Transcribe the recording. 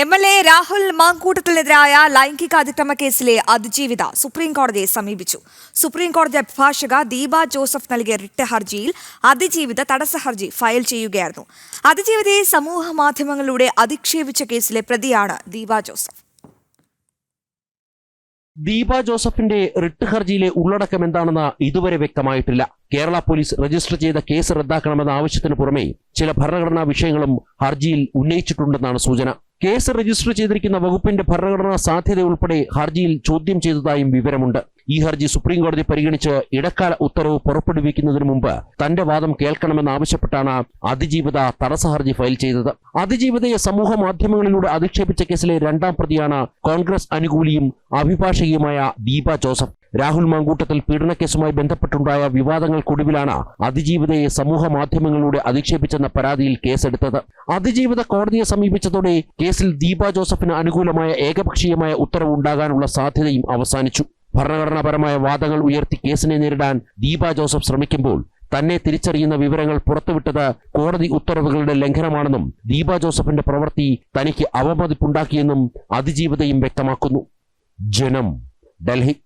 M L A Rahul മാങ്കൂട്ടത്തിനെതിരായ ലൈംഗിക അതിക്രമ കേസിലെ അതിജീവിത സുപ്രീം കോടതിയെ സമീപിച്ചു. സുപ്രീം കോടതി അഭിഭാഷക ദീപ ജോസഫ് നൽകിയ റിട്ട് ഹർജിയിൽ അതിജീവിത തടസ്സ ഹർജി ഫയൽ ചെയ്യുകയായിരുന്നു. അതിജീവിതയെ സമൂഹ മാധ്യമങ്ങളിലൂടെ അധിക്ഷേപിച്ച കേസിലെ പ്രതിയാണ് ദീപ ജോസഫ്. ദീപ ജോസഫിന്റെ റിട്ട് ഹർജിയിലെ ഉള്ളടക്കം എന്താണെന്ന് ഇതുവരെ വ്യക്തമായിട്ടില്ല. കേരള പോലീസ് രജിസ്റ്റർ ചെയ്ത കേസ് റദ്ദാക്കണമെന്ന ആവശ്യത്തിന് പുറമെ ചില ഭരണഘടനാ വിഷയങ്ങളും ഹർജിയിൽ ഉന്നയിച്ചിട്ടുണ്ടെന്നാണ് സൂചന. കേസ് രജിസ്റ്റർ ചെയ്തിരിക്കുന്ന വകുപ്പിന്റെ ഭരണഘടനാ സാധ്യത ഉൾപ്പെടെ ഹർജിയിൽ ചോദ്യം ചെയ്തതായും വിവരമുണ്ട്. ഈ ഹർജി സുപ്രീം കോടതി പരിഗണിച്ച് ഇടക്കാല ഉത്തരവ് പുറപ്പെടുവിക്കുന്നതിന് മുമ്പ് തന്റെ വാദം കേൾക്കണമെന്നാവശ്യപ്പെട്ടാണ് അതിജീവിത തടസ്സ ഹർജി ഫയൽ ചെയ്തത്. അതിജീവിതയെ സമൂഹ മാധ്യമങ്ങളിലൂടെ അധിക്ഷേപിച്ച കേസിലെ രണ്ടാം പ്രതിയാണ് കോൺഗ്രസ് അനുകൂലിയും അഭിഭാഷകയുമായ ദീപ ജോസഫ്. രാഹുൽ മാങ്കൂട്ടത്തിൽ പീഡനക്കേസുമായി ബന്ധപ്പെട്ടുണ്ടായ വിവാദങ്ങൾക്കൊടുവിലാണ് അതിജീവിതയെ സമൂഹ മാധ്യമങ്ങളിലൂടെ അധിക്ഷേപിച്ചെന്ന പരാതിയിൽ കേസെടുത്തത്. അതിജീവിത കോടതിയെ സമീപിച്ചതോടെ കേസിൽ ദീപ ജോസഫിന് അനുകൂലമായ ഏകപക്ഷീയമായ ഉത്തരവ് ഉണ്ടാകാനുള്ള സാധ്യതയും അവസാനിച്ചു. ഭരണഘടനാപരമായ വാദങ്ങൾ ഉയർത്തി കേസിനെ നേരിടാൻ ദീപ ജോസഫ് ശ്രമിക്കുമ്പോൾ തന്നെ തിരിച്ചറിയുന്ന വിവരങ്ങൾ പുറത്തുവിട്ടത് കോടതി ഉത്തരവുകളുടെ ലംഘനമാണെന്നും ദീപ ജോസഫിന്റെ പ്രവൃത്തി തനിക്ക് അവമതിപ്പുണ്ടാക്കിയെന്നും അതിജീവിതയും വ്യക്തമാക്കുന്നു. ജനം ഡൽഹി.